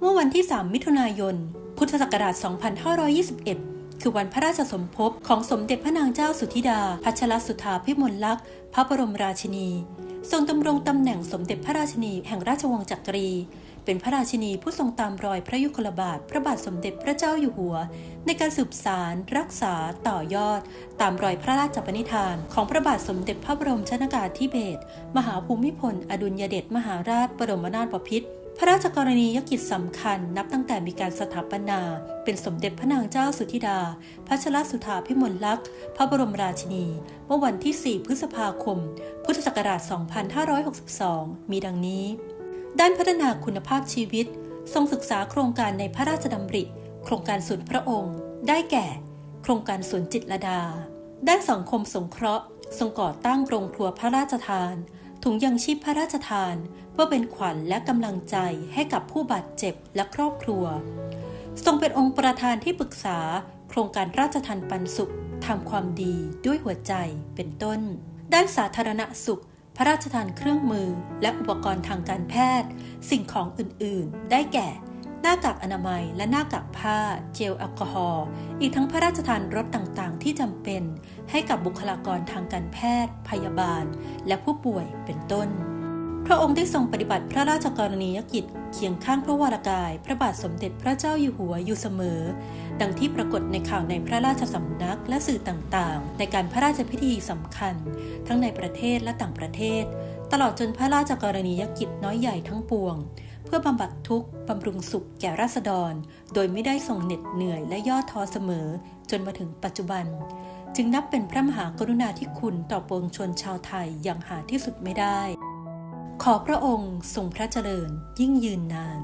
เมื่อวันที่ 3 มิถุนายน พุทธศักราช 2521 คือวันพระราชสมภพของสมเด็จพระนางเจ้าสุธิดา พัชรสุธาพิมลลักษณ์ พระบรมราชินี ทรงดำรงตำแหน่งสมเด็จพระราชินีแห่งราชวงศ์จักรี เป็นพระราชินีผู้ทรงตามรอยพระยุคลบาท พระบาทสมเด็จพระเจ้าอยู่หัว ในการสืบสาร รักษา ต่อยอด ตามรอยพระราชปณิธาน ของพระบาทสมเด็จพระบรมชนากาธิเบศร มหาภูมิพล อดุลยเดชมหาราช บรมนาถบพิตร พระราชกรณียกิจสำคัญนับตั้งแต่มีการสถาปนา เป็นสมเด็จพระนางเจ้าสุธิดา พัชรสุธาพิมลลักษณ์ พระบรมราชินี เมื่อวันที่ 4 พฤษภาคม พุทธศักราช 2562 มีดังนี้ ด้านพัฒนาคุณภาพชีวิต ทรงศึกษาโครงการในพระราชดำริ โครงการส่วนพระองค์ ได้แก่ โครงการสวนจิตรดา ด้านสังคมสงเคราะห์ ทรงก่อตั้งโรงครัวพระราชทาน ถุงยังชีพพระราชทาน เพื่อเป็นขวัญและกำลังใจให้กับผู้บาดเจ็บและครอบครัว ทรงเป็นองค์ประธานที่ปรึกษา โครงการราชทานปันสุขทำความดีด้วยหัวใจเป็นต้น ด้านสาธารณสุข พระราชทานเครื่องมือและอุปกรณ์ทางการแพทย์ สิ่งของอื่น ๆ ได้แก่ หน้ากากอนามัยและหน้ากากผ้า เจลแอลกอฮอล์อีกทั้งพระราชทานรถต่างๆ ที่จำเป็น ให้กับบุคลากรทางการแพทย์ พยาบาล และผู้ป่วยเป็นต้น พระองค์ได้ทรงปฏิบัติพระราชกรณียกิจเคียงข้างพระวรากาย พระบาทสมเด็จพระเจ้าอยู่หัวอยู่เสมอ ดังที่ปรากฏในข่าวในพระราชสำนักและสื่อต่างๆ ในการพระราชพิธีสำคัญ ทั้งในประเทศและต่างประเทศ ตลอดจนพระราชกรณียกิจน้อยใหญ่ทั้งปวง เพื่อบำบัดทุกข์บำรุงสุขแก่ราษฎร โดยไม่ได้ทรงเหน็ดเหนื่อยและย่อท้อเสมอ จนมาถึงปัจจุบัน จึงนับเป็นพระมหากรุณาธิคุณต่อปวงชนชาวไทยอย่างหาที่สุดไม่ได้ ขอพระองค์ทรงพระเจริญยิ่งยืนนาน